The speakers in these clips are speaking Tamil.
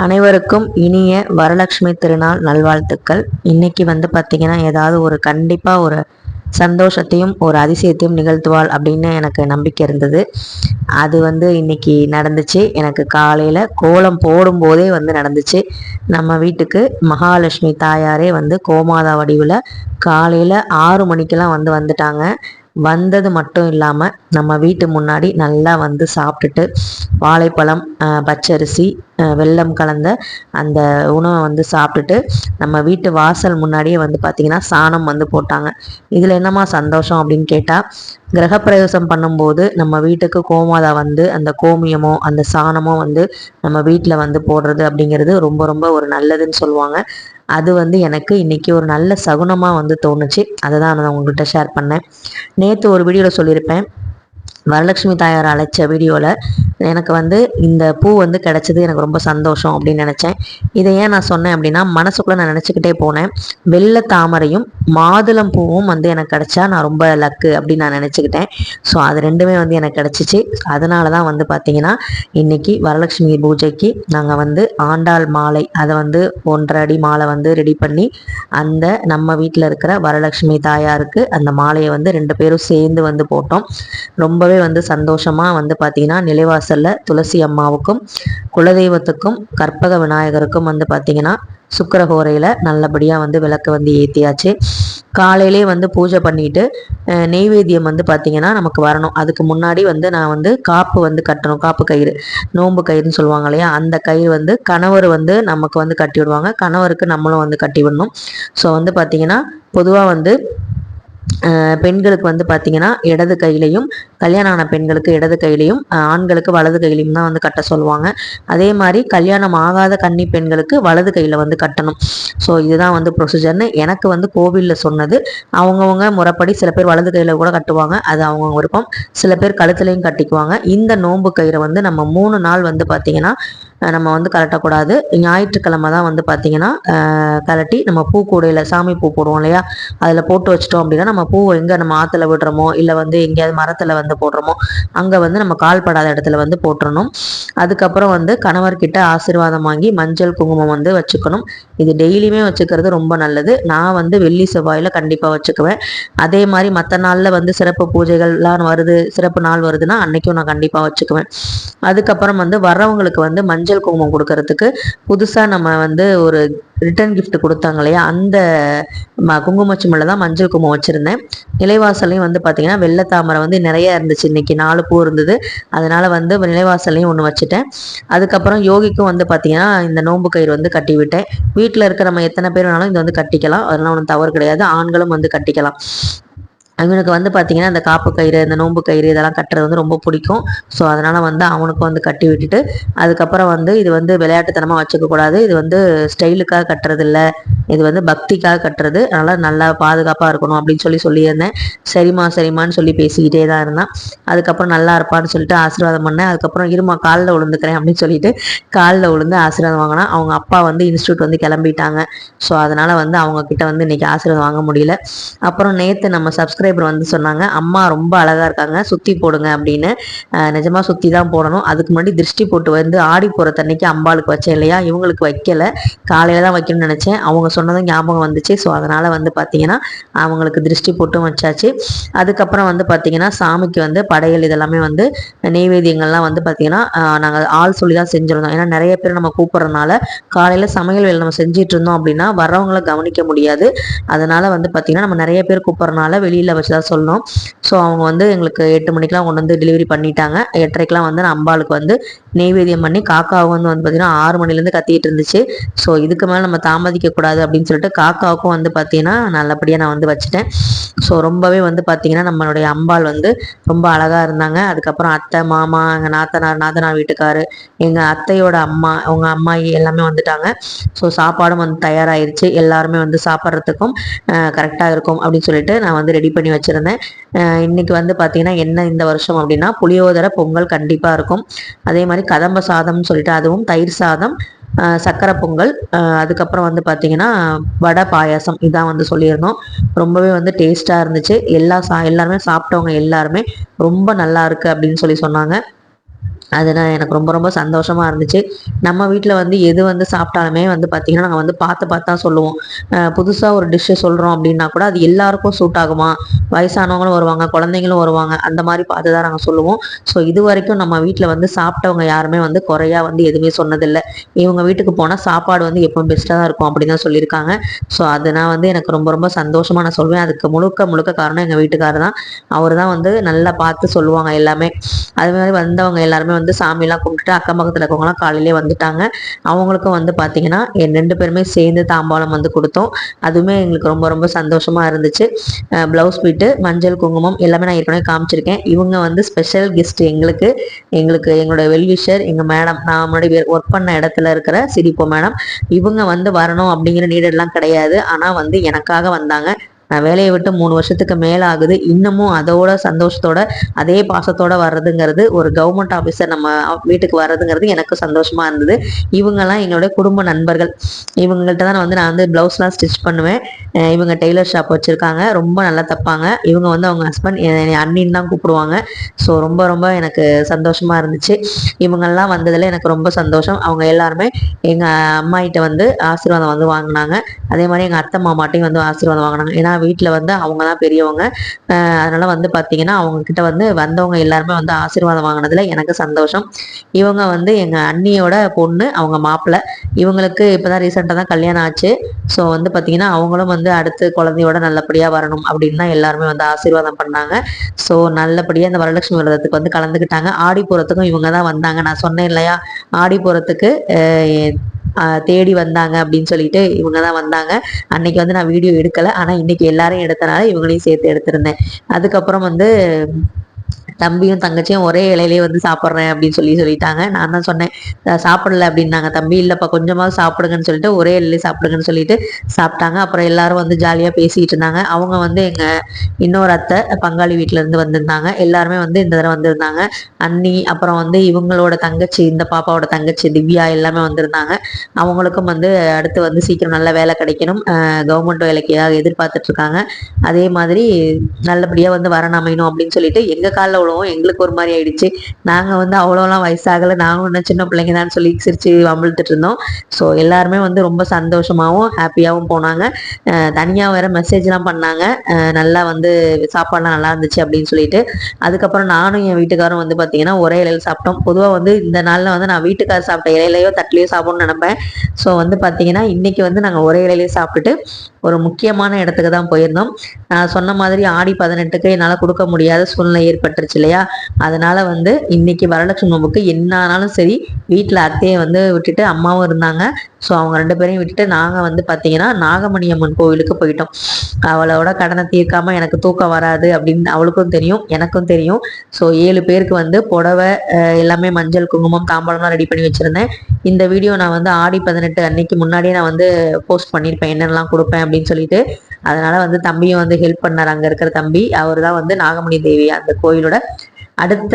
அனைவருக்கும் இனிய வரலட்சுமி திருநாள் நல்வாழ்த்துக்கள். இன்னைக்கு வந்து பார்த்தீங்கன்னா ஏதாவது ஒரு கண்டிப்பாக ஒரு சந்தோஷத்தையும் ஒரு அதிசயத்தையும் நிகழ்த்துவாள் அப்படின்னு எனக்கு நம்பிக்கை இருந்தது. அது வந்து இன்னைக்கு நடந்துச்சு. எனக்கு காலையில் கோலம் போடும்போதே வந்து நடந்துச்சு. நம்ம வீட்டுக்கு மகாலட்சுமி தாயாரே வந்து கோமாதா வடிவில் காலையில் ஆறு மணிக்கெல்லாம் வந்து வந்துட்டாங்க. வந்தது மட்டும் இல்லாமல் நம்ம வீட்டு முன்னாடி நல்லா வந்து சாப்பிட்டுட்டு வாழைப்பழம் பச்சரிசி வெள்ளம் கலந்த அந்த உணவை வந்து சாப்பிட்டுட்டு நம்ம வீட்டு வாசல் முன்னாடியே வந்து பார்த்திங்கன்னா சாணம் வந்து போட்டாங்க. இதில் என்னம்மா சந்தோஷம் அப்படின்னு கேட்டால் கிரகப்பிரவேசம் பண்ணும்போது நம்ம வீட்டுக்கு கோமாதா வந்து அந்த கோமியமோ அந்த சாணமோ வந்து நம்ம வீட்டில் வந்து போடுறது அப்படிங்கிறது ரொம்ப ரொம்ப ஒரு நல்லதுன்னு சொல்லுவாங்க. அது வந்து எனக்கு இன்றைக்கி ஒரு நல்ல சகுனமாக வந்து தோணுச்சு. அதை தான் நான் உங்கள்கிட்ட ஷேர் பண்ணேன். நேற்று ஒரு வீடியோவில் சொல்லியிருப்பேன். வரலட்சுமி தாயார் அழைச்ச வீடியோவில் எனக்கு வந்து இந்த பூ வந்து கிடச்சது எனக்கு ரொம்ப சந்தோஷம் அப்படின்னு நினச்சேன். இதை ஏன் நான் சொன்னேன் அப்படின்னா மனசுக்குள்ளே நான் நினச்சிக்கிட்டே போனேன். வெள்ளை தாமரையும் மாதுளம் பூவும் வந்து எனக்கு கிடச்சா நான் ரொம்ப லக்கு அப்படின்னு நான் நினச்சிக்கிட்டேன். ஸோ அது ரெண்டுமே வந்து எனக்கு கிடச்சிச்சு. அதனால தான் வந்து பார்த்திங்கன்னா இன்றைக்கி வரலட்சுமி பூஜைக்கு நாங்கள் வந்து ஆண்டாள் மாலை அதை வந்து ஒன்றரை அடி மாலை வந்து ரெடி பண்ணி அந்த நம்ம வீட்டில் இருக்கிற வரலட்சுமி தாயாருக்கு அந்த மாலையை வந்து ரெண்டு பேரும் சேர்ந்து வந்து போட்டோம். ரொம்பவே வந்து சந்தோஷமாக வந்து பார்த்திங்கன்னா நிலைவாசலில் துளசி அம்மாவுக்கும் குலதெய்வத்துக்கும் கற்பக விநாயகருக்கும் வந்து பார்த்திங்கன்னா சுக்கரகோரையில் நல்லபடியாக வந்து விளக்கு வந்து ஏற்றியாச்சு காலையிலே வந்து பூஜை பண்ணிட்டு நெய்வேத்தியம் வந்து பார்த்திங்கன்னா நமக்கு வரணும். அதுக்கு முன்னாடி வந்து நான் வந்து காப்பு வந்து கட்டணும். காப்பு கயிறு நோம்பு கயிறுன்னு சொல்லுவாங்க இல்லையா? அந்த கயிறு வந்து கணவர் வந்து நமக்கு வந்து கட்டி விடுவாங்க. கணவருக்கு நம்மளும் வந்து கட்டி விடணும். ஸோ வந்து பார்த்திங்கன்னா பொதுவாக வந்து பெண்களுக்கு வந்து பார்த்திங்கன்னா இடது கையிலையும் கல்யாணம் ஆன பெண்களுக்கு இடது கையிலையும் ஆண்களுக்கு வலது கையிலையும் தான் வந்து கட்ட சொல்லுவாங்க. அதே மாதிரி கல்யாணம் ஆகாத கன்னி பெண்களுக்கு வலது கையில் வந்து கட்டணும். ஸோ இதுதான் வந்து ப்ரொசீஜர்னு எனக்கு வந்து கோவிலில் சொன்னது. அவங்கவுங்க முறைப்படி சில பேர் வலது கையில் கூட கட்டுவாங்க. அது அவங்கவுங்க விருப்பம். சில பேர் கழுத்துலையும் கட்டிக்குவாங்க. இந்த நோன்பு கயிறை வந்து நம்ம மூணு நாள் வந்து பார்த்திங்கன்னா நம்ம வந்து கலட்டக்கூடாது. ஞாயிற்றுக்கிழமை தான் வந்து பார்த்திங்கன்னா கலட்டி நம்ம பூ கூடையில் சாமி பூ போடுவோம் இல்லையா? அதில் போட்டு வச்சிட்டோம் அப்படின்னா நம்ம பூ எங்கே நம்ம ஆற்றுல விடுறோமோ இல்லை வந்து எங்கேயாவது மரத்தில் வந்து போடுறோமோ அங்கே வந்து நம்ம கால்படாத இடத்துல வந்து போட்டுடணும் அதுக்கப்புறம் வந்து கணவர்கிட்ட ஆசீர்வாதம் வாங்கி மஞ்சள் குங்குமம் வந்து வச்சுக்கணும். இது டெய்லியுமே வச்சுக்கிறது ரொம்ப நல்லது. நான் வந்து வெள்ளி செவ்வாயில் கண்டிப்பாக வச்சுக்குவேன். அதே மாதிரி மற்ற நாளில் வந்து சிறப்பு பூஜைகள்லாம் வருது சிறப்பு நாள் வருதுன்னா அன்னைக்கும் நான் கண்டிப்பாக வச்சுக்குவேன். அதுக்கப்புறம் வந்து வர்றவங்களுக்கு வந்து மஞ்சள் மஞ்சள் குங்குமம் கொடுக்கறதுக்கு புதுசாக நம்ம வந்து ஒரு ரிட்டர்ன் கிஃப்ட் கொடுத்தாங்க இல்லையா? அந்த குங்குமச்சிமில் தான் மஞ்சள் குங்குமம் வச்சுருந்தேன். நிலைவாசலையும் வந்து பார்த்திங்கன்னா வெள்ளை தாமரை வந்து நிறைய இருந்துச்சு. இன்னைக்கு நாலு பூ இருந்தது. அதனால் வந்து நிலைவாசலையும் ஒன்று வச்சுட்டேன். அதுக்கப்புறம் யோகிக்கும் வந்து பார்த்திங்கன்னா இந்த நோம்பு கயிறு வந்து கட்டி விட்டேன் வீட்டில் இருக்கிற நம்ம எத்தனை பேர் வேணாலும் இதை வந்து கட்டிக்கலாம். அதெல்லாம் ஒன்றும் தவறு கிடையாது. ஆண்களும் வந்து கட்டிக்கலாம். அவனுக்கு வந்து பார்த்தீங்கன்னா இந்த காப்பு கயிறு இந்த நோம்பு கயிறு இதெல்லாம் கட்டுறது வந்து ரொம்ப பிடிக்கும். ஸோ அதனால் வந்து அவனுக்கு வந்து கட்டி விட்டுட்டு அதுக்கப்புறம் வந்து இது வந்து விளையாட்டுத்தனமாக வச்சுக்கக்கூடாது இது வந்து ஸ்டைலுக்காக கட்டுறது இல்லை இது வந்து பக்திக்காக கட்டுறது. அதனால் நல்லா பாதுகாப்பாக இருக்கணும் அப்படின்னு சொல்லி சொல்லியிருந்தேன். சரிம்மா சரிம்மான்னு சொல்லி பேசிக்கிட்டே தான் இருந்தான். அதுக்கப்புறம் நல்லா இருப்பான்னு சொல்லிட்டு ஆசீர்வாதம் பண்ணேன். அதுக்கப்புறம் இருமா காலில் விழுந்துக்கிறேன் அப்படின்னு சொல்லிட்டு காலில் விழுந்து ஆசீர்வாதம் வாங்கினா அவங்க அப்பா வந்து இன்ஸ்டியூட் வந்து கிளம்பிட்டாங்க. ஸோ அதனால் வந்து அவங்கக்கிட்ட வந்து இன்றைக்கி ஆசீர்வாதம் வாங்க முடியல. அப்புறம் நேற்று நம்ம சப்ஸ்கிரைப் சப்ஸ்கிரைபர் வந்து சொன்னாங்க அம்மா ரொம்ப அழகாக இருக்காங்க சுற்றி போடுங்க அப்படின்னு. நிஜமாக சுற்றி தான் போடணும். அதுக்கு முன்னாடி திருஷ்டி போட்டு வந்து ஆடி போகிற தண்ணிக்கு அம்பாளுக்கு வச்சேன் இல்லையா? இவங்களுக்கு வைக்கல. காலையில் தான் வைக்கணும்னு நினச்சேன். அவங்க சொன்னதும் ஞாபகம் வந்துச்சு. ஸோ அதனால் வந்து பார்த்தீங்கன்னா அவங்களுக்கு திருஷ்டி போட்டும் வச்சாச்சு. அதுக்கப்புறம் வந்து பார்த்தீங்கன்னா சாமிக்கு வந்து படையல் இதெல்லாமே வந்து நெய்வேத்தியங்கள்லாம் வந்து பார்த்தீங்கன்னா நாங்கள் ஆள் சொல்லி தான் செஞ்சுருந்தோம். ஏன்னா நிறைய பேர் நம்ம கூப்பிட்றதுனால காலையில் சமையல் வேலை நம்ம செஞ்சிட்டு இருந்தோம் அப்படின்னா வரவங்களை கவனிக்க முடியாது. அதனால வந்து பார்த்தீங்கன்னா நம்ம நிறைய பேர் கூப்பிட்றதுனால வெளியில் வச்சு தான் சொல்லணும். ஸோ அவங்க வந்து எங்களுக்கு எட்டு மணிக்கெலாம் கொண்டு வந்து டெலிவரி பண்ணிட்டாங்க. எட்டரைக்கெலாம் வந்து நான் அம்பாளுக்கு வந்து நெய்வேதியம் பண்ணி காக்காவும் வந்து வந்து பார்த்திங்கன்னா ஆறு மணிலேருந்து கத்திட்டு இருந்துச்சு. ஸோ இதுக்கு மேலே நம்ம தாமதிக்கக்கூடாது அப்படின்னு சொல்லிட்டு காக்காவுக்கும் வந்து பார்த்தீங்கன்னா நல்லபடியாக நான் வந்து வச்சுட்டேன். ஸோ ரொம்பவே வந்து பார்த்தீங்கன்னா நம்மளுடைய அம்பாள் வந்து ரொம்ப அழகாக இருந்தாங்க. அதுக்கப்புறம் அத்தை மாமா எங்கள் நாத்தனார் நாத்தனார் வீட்டுக்காரு எங்கள் அத்தையோட அம்மா அவங்க அம்மாயி எல்லாமே வந்துட்டாங்க. ஸோ சாப்பாடும் வந்து தயாராகிருச்சு எல்லாருமே வந்து சாப்பிட்றதுக்கும் கரெக்டாக இருக்கும் அப்படின்னு சொல்லிட்டு நான் வந்து ரெடி பண்ணி பண்ணி வச்சுருந்தேன். இன்னைக்கு வந்து பார்த்தீங்கன்னா என்ன இந்த வருஷம் அப்படின்னா புளியோதரை பொங்கல் கண்டிப்பாக இருக்கும். அதே மாதிரி கதம்ப சாதம்னு சொல்லிட்டு அதுவும் தயிர் சாதம் சக்கரை பொங்கல் அதுக்கப்புறம் வந்து பார்த்திங்கன்னா வடை பாயாசம் இதான் வந்து சொல்லியிருந்தோம். ரொம்பவே வந்து டேஸ்ட்டாக இருந்துச்சு. எல்லா சா எல்லாருமே சாப்பிட்டவங்க எல்லாருமே ரொம்ப நல்லா இருக்குது அப்படின்னு சொல்லி சொன்னாங்க. அதனால் எனக்கு ரொம்ப ரொம்ப சந்தோஷமாக இருந்துச்சு. நம்ம வீட்டில் வந்து எது வந்து சாப்பிட்டாலுமே வந்து பார்த்திங்கன்னா நாங்கள் வந்து பார்த்து பார்த்து தான் சொல்லுவோம். புதுசாக ஒரு டிஷ்ஷு சொல்கிறோம் அப்படின்னா கூட அது எல்லாருக்கும் சூட் ஆகுமா? வயசானவங்களும் வருவாங்க குழந்தைங்களும் வருவாங்க அந்த மாதிரி பார்த்து தான் நாங்கள் சொல்லுவோம். ஸோ இது வரைக்கும் நம்ம வீட்டில் வந்து சாப்பிட்டவங்க யாருமே வந்து குறையா வந்து எதுவுமே சொன்னதில்லை. இவங்க வீட்டுக்கு போனால் சாப்பாடு வந்து எப்பவும் பெஸ்ட்டாக தான் இருக்கும் அப்படின்னு தான் சொல்லியிருக்காங்க. ஸோ அது நான் வந்து எனக்கு ரொம்ப ரொம்ப சந்தோஷமாக நான் சொல்வேன். அதுக்கு முழுக்க முழுக்க காரணம் எங்கள் வீட்டுக்காரர் தான். அவர் தான் வந்து நல்லா பார்த்து சொல்லுவாங்க எல்லாமே. அது மாதிரி வந்தவங்க எல்லாருமே வந்து சாமியெல்லாம் கும்பிட்டுட்டு அக்கம் பக்கத்தில் இருக்கவங்களாம் காலையிலே வந்துட்டாங்க. அவங்களுக்கும் வந்து பார்த்தீங்கன்னா என் ரெண்டு பேருமே சேர்ந்து தாம்பாளம் வந்து கொடுத்தோம். அதுவுமே எங்களுக்கு ரொம்ப ரொம்ப சந்தோஷமாக இருந்துச்சு. ப்ளவுஸ் பீட்டு மஞ்சள் குங்குமம் எல்லாமே நான் ஏற்கனவே காமிச்சிருக்கேன். இவங்க வந்து ஸ்பெஷல் கெஸ்ட் எங்களுக்கு எங்களுக்கு எங்களோட வெல்விஷர் எங்கள் மேடம் நான் முன்னாடி ஒர்க் பண்ண இடத்துல இருக்கிற சிரிப்போ மேடம் இவங்க வந்து வரணும் அப்படிங்கிற நீடெல்லாம் கிடையாது. ஆனால் வந்து எனக்காக வந்தாங்க. நான் வேலையை விட்டு மூணு வருஷத்துக்கு மேலே ஆகுது. இன்னமும் அதோட சந்தோஷத்தோட அதே பாசத்தோட வர்றதுங்கிறது ஒரு கவர்மெண்ட் ஆஃபீஸர் நம்ம வீட்டுக்கு வர்றதுங்கிறது எனக்கு சந்தோஷமா இருந்தது. இவங்கெல்லாம் எங்களுடைய குடும்ப நண்பர்கள். இவங்கள்ட்ட தான் வந்து நான் வந்து ப்ளவுஸ்லாம் ஸ்டிச் பண்ணுவேன். இவங்க டெய்லர் ஷாப் வச்சுருக்காங்க. ரொம்ப நல்லா தப்பாங்க. இவங்க வந்து அவங்க ஹஸ்பண்ட் என்னை அண்ணின்னு தான் கூப்பிடுவாங்க. ஸோ ரொம்ப ரொம்ப எனக்கு சந்தோஷமாக இருந்துச்சு. இவங்கெல்லாம் வந்ததில் எனக்கு ரொம்ப சந்தோஷம். அவங்க எல்லாருமே எங்கள் அம்மாகிட்ட வந்து ஆசீர்வாதம் வந்து வாங்கினாங்க. அதே மாதிரி எங்கள் அத்தை மாமாட்டையும் வந்து ஆசீர்வாதம் வாங்கினாங்க. ஏன்னா வீட்டில் வந்து அவங்க தான் பெரியவங்க அதனால் வந்து பார்த்தீங்கன்னா அவங்கக்கிட்ட வந்து வந்தவங்க எல்லாருமே வந்து ஆசீர்வாதம் வாங்கினதுல எனக்கு சந்தோஷம். இவங்க வந்து எங்கள் அண்ணியோட பொண்ணு அவங்க மாப்பிள்ளை இவங்களுக்கு இப்போ தான் ரீசெண்டாக தான் கல்யாணம் ஆச்சு. ஸோ வந்து பார்த்தீங்கன்னா அவங்களும் வந்து அடுத்து குழந்தையோட நல்லபடியாக வரணும் அப்படின்னு தான் எல்லாருமே வந்து ஆசீர்வாதம் பண்ணாங்க. ஸோ நல்லபடியாக இந்த வரலட்சுமி விரதத்துக்கு வந்து கலந்துக்கிட்டாங்க. ஆடி போகிறதுக்கும் இவங்க தான் வந்தாங்க. நான் சொன்னேன் இல்லையா? ஆடி போகிறதுக்கு தேடி வந்தாங்க அப்படின்னு சொல்லிட்டு இவங்க தான் வந்தாங்க. அன்னைக்கு வந்து நான் வீடியோ எடுக்கலை. ஆனால் இன்னைக்கு எல்லாரும் எடுத்தனால இவங்களையும் சேர்த்து எடுத்திருந்தேன். அதுக்கப்புறம் வந்து தம்பியும் தங்கச்சியும் ஒரே இலையிலேயே வந்து சாப்பிட்றேன் அப்படின்னு சொல்லி சொல்லிட்டாங்க. நான் தான் சொன்னேன் சாப்பிடல அப்படின்னாங்க. தம்பி இல்லைப்பா கொஞ்சமாக சாப்பிடுங்கன்னு சொல்லிட்டு ஒரே இலையிலே சாப்பிடுங்கன்னு சொல்லிட்டு சாப்பிட்டாங்க. அப்புறம் எல்லாரும் வந்து ஜாலியாக பேசிகிட்டு இருந்தாங்க. அவங்க வந்து எங்கள் இன்னொரு அத்தை பங்காளி வீட்டிலேருந்து வந்திருந்தாங்க. எல்லாருமே வந்து இந்த தடவை வந்திருந்தாங்க. அண்ணி அப்புறம் வந்து இவங்களோட தங்கச்சி இந்த பாப்பாவோட தங்கச்சி திவ்யா எல்லாமே வந்திருந்தாங்க. அவங்களுக்கும் வந்து அடுத்து வந்து சீக்கிரம் நல்ல வேலை கிடைக்கணும். கவர்மெண்ட் வேலைக்கு ஏதாவது எதிர்பார்த்துட்டு இருக்காங்க. அதே மாதிரி நல்லபடியாக வந்து வரணும் அமையணும் அப்படின்னு சொல்லிட்டு எங்கள் காலில் அவ்வளோவும் எங்களுக்கு ஒரு மாதிரி ஆயிடுச்சு. நாங்கள் வந்து அவ்வளோலாம் வயசாகலை. நாங்களும் இன்னும் சின்ன பிள்ளைங்க தான் சொல்லி சிரிச்சு அமிழ்த்துட்டு இருந்தோம். ஸோ எல்லாருமே வந்து ரொம்ப சந்தோஷமாகவும் ஹாப்பியாகவும் போனாங்க. தனியாக வேற மெசேஜ்லாம் பண்ணாங்க. நல்லா வந்து சாப்பாடுலாம் நல்லா இருந்துச்சு அப்படின்னு சொல்லிட்டு. அதுக்கப்புறம் நானும் என் வீட்டுக்காரும் வந்து பார்த்தீங்கன்னா ஒரே இலையில் சாப்பிட்டோம். பொதுவாக வந்து இந்த நாளில் வந்து நான் வீட்டுக்கார் சாப்பிட்ட இலையிலையோ தட்டிலையோ சாப்பிடணும்னு நினைப்பேன். ஸோ வந்து பார்த்தீங்கன்னா இன்னைக்கு வந்து நாங்கள் ஒரே இலையிலேயே சாப்பிட்டுட்டு ஒரு முக்கியமான இடத்துக்கு தான் போயிருந்தோம். நான் சொன்ன மாதிரி ஆடி பதினெட்டுக்கு என்னால் கொடுக்க முடியாத சூழ்நிலை ஏற்பட்டுருச்சு இல்லையா? அதனால வந்து இன்னைக்கு வரலட்சுமி நோம்புக்கு என்ன ஆனாலும் சரி வீட்டில் அத்தையை வந்து விட்டுட்டு அம்மாவும் இருந்தாங்க. ஸோ அவங்க ரெண்டு பேரையும் விட்டுட்டு நாங்கள் வந்து பார்த்தீங்கன்னா நாகமணி அம்மன் கோவிலுக்கு போயிட்டோம். அவளோட கடனை தீர்க்காம எனக்கு தூக்கம் வராது அப்படின்னு அவளுக்கும் தெரியும் எனக்கும் தெரியும். ஸோ ஏழு பேருக்கு வந்து புடவை எல்லாமே மஞ்சள் குங்குமம் தாம்பாளம்லாம் ரெடி பண்ணி வச்சுருந்தேன். இந்த வீடியோ நான் வந்து ஆடி பதினெட்டு அன்னைக்கு முன்னாடியே நான் வந்து போஸ்ட் பண்ணியிருப்பேன் என்னென்னலாம் கொடுப்பேன் அப்படின்னு சொல்லிட்டு. அதனால் வந்து தம்பியும் வந்து ஹெல்ப் பண்ணார் அங்கே இருக்கிற தம்பி. அவர் தான் வந்து நாகமணி தேவி அந்த கோயிலோட அடுத்த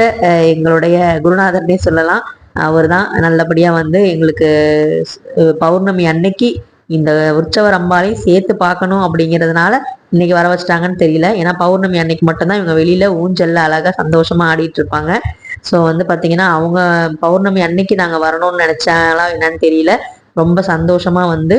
எங்களுடைய குருநாதர்னே சொல்லலாம். அவர் தான் நல்லபடியாக வந்து எங்களுக்கு பௌர்ணமி அன்னைக்கு இந்த உற்சவர் அம்பாலையும் சேர்த்து பார்க்கணும் அப்படிங்கிறதுனால இன்னைக்கு வர வச்சிட்டாங்கன்னு தெரியல. ஏன்னா பௌர்ணமி அன்னைக்கு மட்டும்தான் இவங்க வெளியில ஊஞ்சல்ல அழகா சந்தோஷமா ஆடிட்டு இருப்பாங்க. ஸோ வந்து பார்த்தீங்கன்னா அவங்க பௌர்ணமி அன்னைக்கு நாங்கள் வரணும்னு நினைச்சாலாம் என்னன்னு தெரியல. ரொம்ப சந்தோஷமா வந்து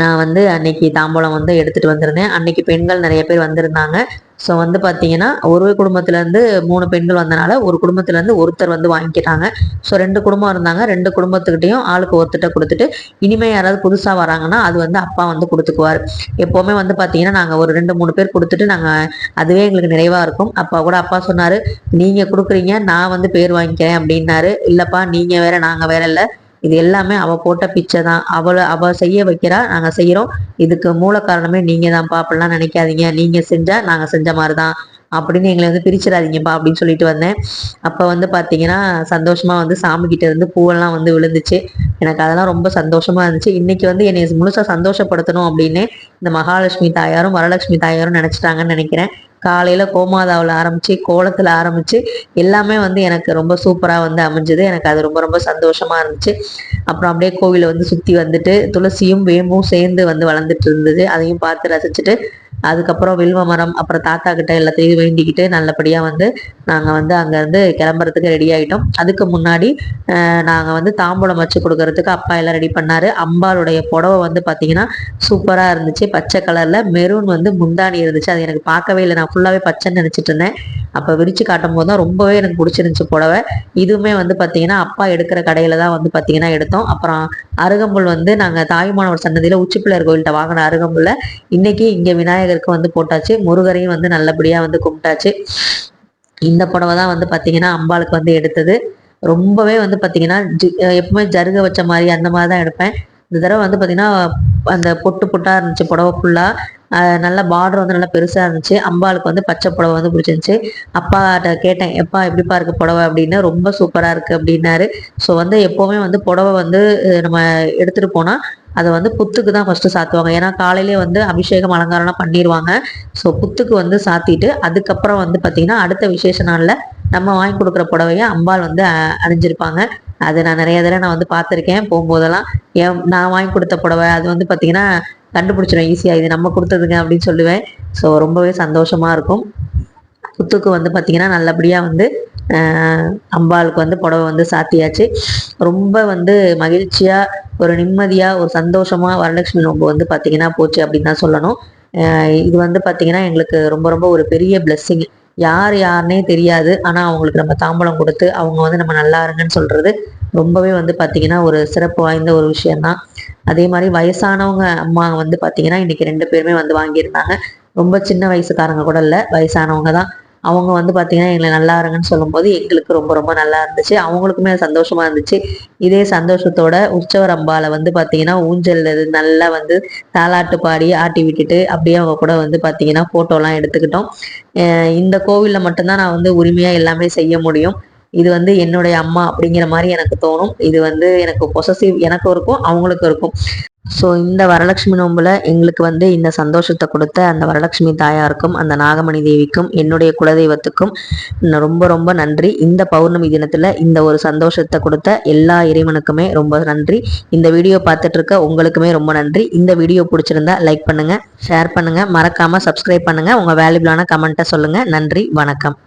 நான் வந்து அன்னைக்கு தாம்பூலம் வந்து எடுத்துட்டு வந்திருந்தேன். அன்னைக்கு பெண்கள் நிறைய பேர் வந்திருந்தாங்க. ஸோ வந்து பார்த்தீங்கன்னா ஒரு குடும்பத்துலேருந்து மூணு பெண்கள் வந்தனால ஒரு குடும்பத்துலேருந்து ஒருத்தர் வந்து வாங்கிக்கிட்டாங்க. ஸோ ரெண்டு குடும்பம் இருந்தாங்க. ரெண்டு குடும்பத்துக்கிட்டையும் ஆளுக்கு ஒருத்தட்ட கொடுத்துட்டு இனிமேல் யாராவது புதுசாக வராங்கன்னா அது வந்து அப்பா வந்து கொடுத்துக்குவார். எப்போவுமே வந்து பார்த்தீங்கன்னா நாங்கள் ஒரு ரெண்டு மூணு பேர் கொடுத்துட்டு நாங்கள் அதுவே எங்களுக்கு நிறைவாக இருக்கும். அப்பா கூட அப்பா சொன்னார் நீங்கள் கொடுக்குறீங்க நான் வந்து பேர் வாங்கிக்கிறேன் அப்படின்னாரு. இல்லைப்பா நீங்கள் வேற நாங்கள் வேற இல்லை. இது எல்லாமே அவ போட்ட பிச்சை தான். அவளை அவ செய்ய வைக்கிறா நாங்க செய்யறோம் இதுக்கு மூல காரணமே நீங்க தான்ப்பா அப்படிலாம் நினைக்காதீங்க. நீங்க செஞ்சா நாங்க செஞ்ச மாதிரிதான். அப்படின்னு எங்களை வந்து பிரிச்சிடாதீங்கப்பா அப்படின்னு சொல்லிட்டு வந்தேன். அப்போ வந்து பார்த்தீங்கன்னா சந்தோஷமா வந்து சாமி கிட்ட இருந்து பூவெல்லாம் வந்து விழுந்துச்சு. எனக்கு அதெல்லாம் ரொம்ப சந்தோஷமா இருந்துச்சு. இன்னைக்கு வந்து என்னை முழுசா சந்தோஷப்படுத்தணும் அப்படின்னு இந்த மகாலட்சுமி தாயாரும் வரலட்சுமி தாயாரும் நினைச்சிட்டாங்கன்னு நினைக்கிறேன். காலையில் கோமாதாவில் ஆரம்பித்து கோலத்தில் ஆரம்பித்து எல்லாமே வந்து எனக்கு ரொம்ப சூப்பராக வந்து அமைஞ்சது. எனக்கு அது ரொம்ப ரொம்ப சந்தோஷமாக இருந்துச்சு. அப்புறம் அப்படியே கோவிலை வந்து சுற்றி வந்துட்டு துளசியும் வேம்பும் சேர்ந்து வந்து வளர்ந்துட்டு இருந்தது. அதையும் பார்த்து ரசிச்சுட்டு அதுக்கப்புறம் வில்வ மரம் அப்புறம் தாத்தா கிட்ட எல்லாத்தையும் வேண்டிக்கிட்டு நல்லபடியாக வந்து நாங்கள் வந்து அங்கேருந்து கிளம்புறதுக்கு ரெடி ஆகிட்டோம் அதுக்கு முன்னாடி நாங்கள் வந்து தாம்பூலம் வச்சு கொடுக்கறதுக்கு அப்பா எல்லாம் ரெடி பண்ணார். அம்பாளுடைய புடவை வந்து பார்த்தீங்கன்னா சூப்பராக இருந்துச்சு. பச்சை கலரில் மெரூன் வந்து முந்தாணி இருந்துச்சு. அது எனக்கு பார்க்கவே இல்லை. நான் ஃபுல்லாகவே பச்சைன்னு நினச்சிட்டு இருந்தேன். அப்போ விரித்து காட்டும் போது தான் ரொம்பவே எனக்கு பிடிச்சிருந்துச்சி புடவை. இதுவுமே வந்து பார்த்தீங்கன்னா அப்பா எடுக்கிற கடையில் தான் வந்து பார்த்தீங்கன்னா எடுத்தோம். அப்புறம் அருகம்புல் வந்து நாங்கள் தாய்மானவர் சன்னதியில் உச்சிப்பிள்ளையர் கோயில்கிட்ட வாங்கின அருகம்புல்ல. இன்னைக்கு இங்கே விநாயகர் விநாயகருக்கு வந்து போட்டாச்சு. முருகரையும் வந்து நல்லபடியாக வந்து கும்பிட்டாச்சு. இந்த புடவை தான் வந்து பார்த்தீங்கன்னா அம்பாளுக்கு வந்து எடுத்தது. ரொம்பவே வந்து பார்த்தீங்கன்னா எப்பவுமே ஜருக வச்ச மாதிரி அந்த மாதிரி தான் எடுப்பேன். இந்த தடவை வந்து பார்த்தீங்கன்னா அந்த பொட்டு பொட்டாக இருந்துச்சு புடவை ஃபுல்லாக நல்ல பார்டர் வந்து நல்லா பெருசாக இருந்துச்சு. அம்பாளுக்கு வந்து பச்சை புடவை வந்து பிடிச்சிருந்துச்சு. அப்பாட்ட கேட்டேன் எப்பா எப்படிப்பா இருக்கு புடவை? அப்படின்னா. ரொம்ப சூப்பராக இருக்குது அப்படின்னாரு. ஸோ வந்து எப்போவுமே வந்து புடவை வந்து நம்ம எடுத்துகிட்டு போனால் அதை வந்து புத்துக்கு தான் ஃபஸ்ட்டு சாத்துவாங்க. ஏன்னா காலையிலே வந்து அபிஷேகம் அலங்காரம்லாம் பண்ணிடுவாங்க ஸோ புத்துக்கு வந்து சாத்திட்டு அதுக்கப்புறம் வந்து பார்த்திங்கன்னா அடுத்த விசேஷ நாளில் நம்ம வாங்கி கொடுக்குற புடவைய அம்பாள் வந்து அணிஞ்சிருப்பாங்க. அது நான் நிறைய தடவை நான் வந்து பார்த்துருக்கேன் போகும்போதெல்லாம். ஏன் நான் வாங்கி கொடுத்த புடவை அது வந்து பார்த்திங்கன்னா கண்டுபிடிச்சிடும் ஈஸியாக இது நம்ம கொடுத்ததுங்க அப்படின்னு சொல்லுவேன். ஸோ ரொம்பவே சந்தோஷமாக இருக்கும். புத்துக்கு வந்து பார்த்திங்கன்னா நல்லபடியாக வந்து அம்பாளுக்கு வந்து புடவை வந்து சாத்தியாச்சு. ரொம்ப வந்து மகிழ்ச்சியாக ஒரு நிம்மதியாக ஒரு சந்தோஷமாக வரலட்சுமி நோம்பு வந்து பார்த்திங்கன்னா போச்சு அப்படின்னு தான் சொல்லணும். இது வந்து பார்த்திங்கன்னா எங்களுக்கு ரொம்ப ரொம்ப ஒரு பெரிய பிளெஸ்ஸிங் யார் யாருனே தெரியாது. ஆனால் அவங்களுக்கு நம்ம தாம்பலம் கொடுத்து அவங்க வந்து நம்ம நல்லா இருங்கன்னு சொல்கிறது ரொம்பவே வந்து பார்த்திங்கன்னா ஒரு சிறப்பு வாய்ந்த ஒரு விஷயம்தான். அதே மாதிரி வயசானவங்க அம்மா வந்து பார்த்திங்கன்னா இன்றைக்கி ரெண்டு பேருமே வந்து வாங்கியிருந்தாங்க. ரொம்ப சின்ன வயசுக்காரங்க கூட இல்லை வயசானவங்க தான். அவங்க வந்து பார்த்தீங்கன்னா எங்களை நல்லா இருங்கன்னு சொல்லும்போது எங்களுக்கு ரொம்ப ரொம்ப நல்லா இருந்துச்சு. அவங்களுக்குமே சந்தோஷமா இருந்துச்சு. இதே சந்தோஷத்தோட உற்சவர் அம்பால வந்து பார்த்தீங்கன்னா ஊஞ்சல் நல்லா வந்து தாலாட்டு பாடி ஆட்டி விட்டுட்டு அப்படியே அவங்க கூட வந்து பார்த்தீங்கன்னா ஃபோட்டோலாம் எடுத்துக்கிட்டோம். இந்த கோவிலில் மட்டும்தான் நான் வந்து உரிமையாக எல்லாமே செய்ய முடியும். இது வந்து என்னுடைய அம்மா அப்படிங்கிற மாதிரி எனக்கு தோணும். இது வந்து எனக்கு பொசசிவ் எனக்கும் இருக்கும் அவங்களுக்கும் இருக்கும். ஸோ இந்த வரலட்சுமி நோம்பில் எங்களுக்கு வந்து இந்த சந்தோஷத்தை கொடுத்த அந்த வரலட்சுமி தாயாருக்கும் அந்த நாகமணி தேவிக்கும் என்னுடைய குலதெய்வத்துக்கும் ரொம்ப ரொம்ப நன்றி. இந்த பௌர்ணமி தினத்தில் இந்த ஒரு சந்தோஷத்தை கொடுத்த எல்லா இறைவனுக்குமே ரொம்ப நன்றி. இந்த வீடியோ பார்த்துட்டு இருக்க உங்களுக்குமே ரொம்ப நன்றி. இந்த வீடியோ பிடிச்சிருந்தா லைக் பண்ணுங்கள் ஷேர் பண்ணுங்கள் மறக்காமல் சப்ஸ்கிரைப் பண்ணுங்கள் உங்கள் வேல்யூபிளான கமெண்ட்டை சொல்லுங்கள் நன்றி வணக்கம்.